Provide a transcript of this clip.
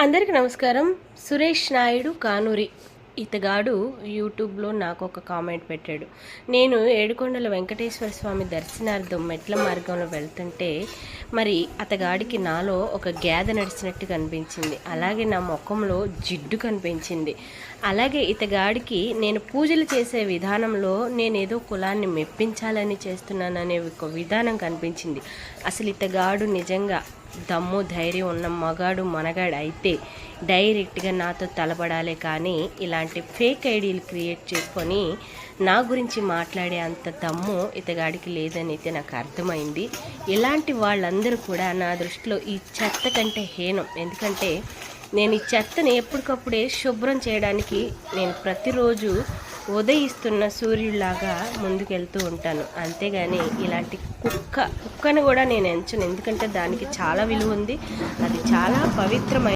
అందరికీ నమస్కారం. సురేష్ నాయుడు కానూరి. ఇతగాడు యూట్యూబ్లో నాకు ఒక కామెంట్ పెట్టాడు. నేను ఏడుకొండల వెంకటేశ్వర స్వామి దర్శనార్థం మెట్ల మార్గంలో వెళ్తుంటే మరి అతగాడికి నాలో ఒక గేదె నడిచినట్టు కనిపించింది. అలాగే నా ముఖంలో జిడ్డు కనిపించింది. అలాగే ఇతగాడికి నేను పూజలు చేసే విధానంలో నేనేదో కులాన్ని మెప్పించాలని చేస్తున్నాననే ఒక విధానం కనిపించింది. అసలు ఇతగాడు నిజంగా దమ్ము ధైర్యం ఉన్న మగాడు మనగాడు అయితే డైరెక్ట్గా నాతో తలపడాలే కానీ ఇలాంటి ఫేక్ ఐడీలు క్రియేట్ చేసుకొని నా గురించి మాట్లాడే అంత దమ్ము ఇతగాడికి లేదని అయితే నాకు అర్థమైంది. ఇలాంటి వాళ్ళందరూ కూడా నా దృష్టిలో ఈ చెత్త కంటే హీనం. ఎందుకంటే నేను ఈ చెత్తని ఎప్పటికప్పుడే శుభ్రం చేయడానికి నేను ప్రతిరోజు ఉదయిస్తున్న సూర్యుడిలాగా ముందుకెళ్తూ ఉంటాను. అంతేగాని ఇలాంటి కుక్క కుక్కను కూడా నేను ఎంచను. ఎందుకంటే దానికి చాలా విలువ ఉంది. అది చాలా పవిత్రమైన